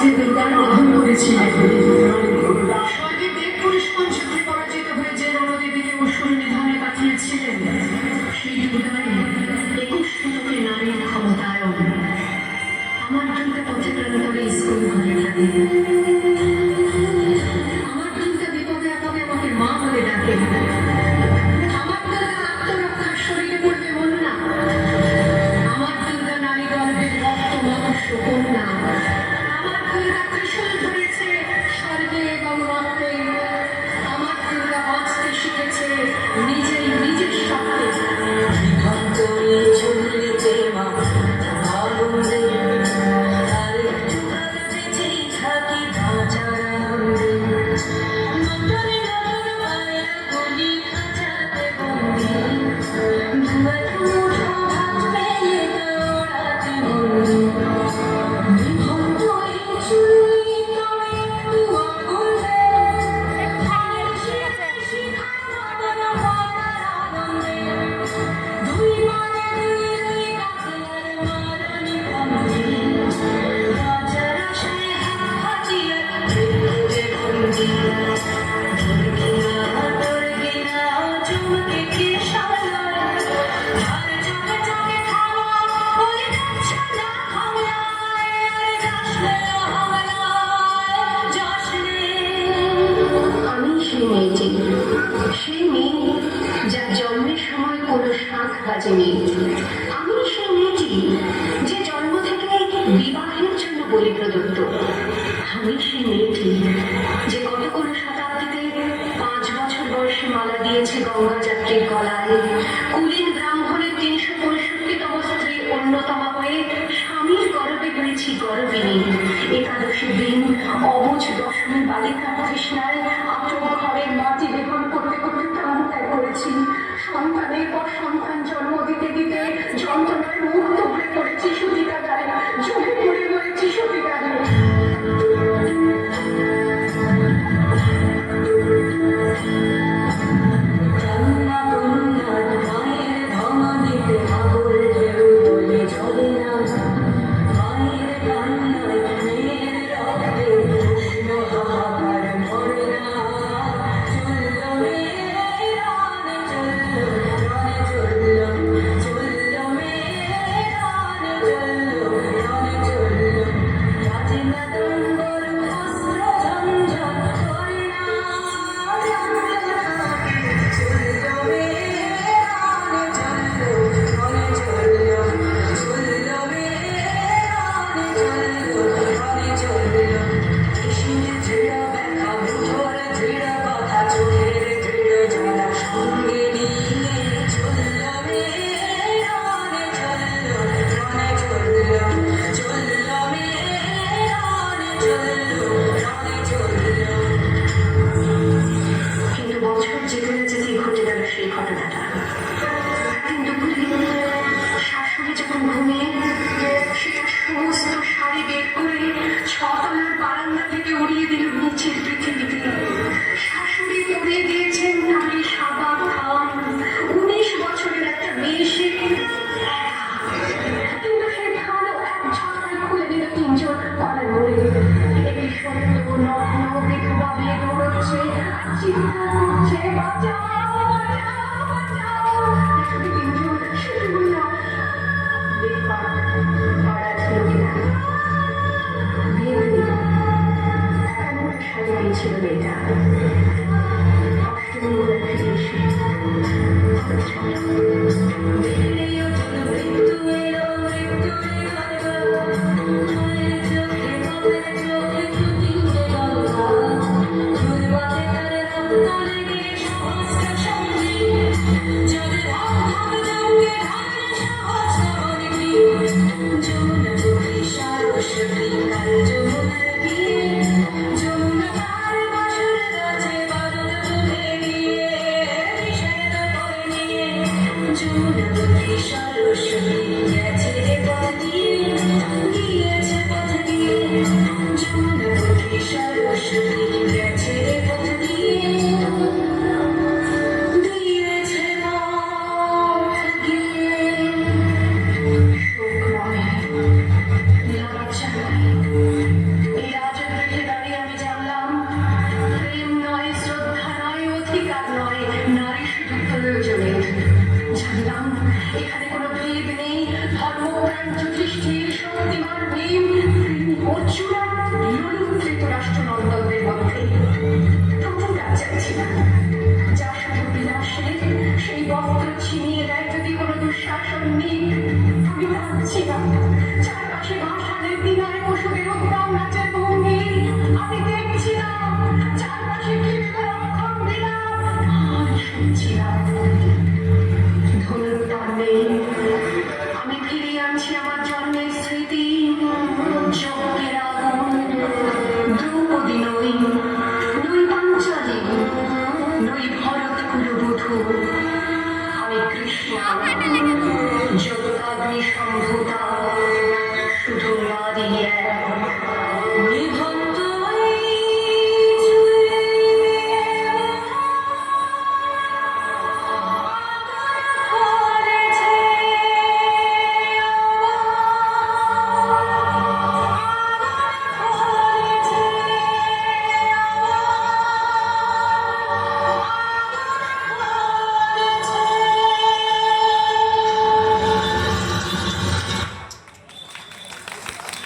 যে বিদ্যার অধ্যয়ন করেছিলেন কাজে আমি সেই মেয়েটি যে জন্ম থেকে বিবাহের জন্য বলি প্রদত্ত। আমি সেই মেয়েটি যে কত করে শতাব্দীতে পাঁচ বছর বয়সে মালা দিয়েছে গঙ্গা যাত্রীর গলায়। কুলিন গ্রাম হলে তিনশো পঁয়ষট্টিতম স্ত্রী অন্যতম হয়ে স্বামীর গর্বে হয়েছি গর্বিনী একাদশীর দিন অবুজ দশমী বালিকা কৃষ্ণায় আচরণ ঘরের মাটি বেগুন করতে করতে প্রাণ ত্যাগ করেছি সন্তানের পর সন্তান সমস্ত শাড়ি বের করে ছতলার বারান্দা থেকে উড়িয়ে দিল নিচের দিকে Often the reputation is. সর্বস্ব Thank you.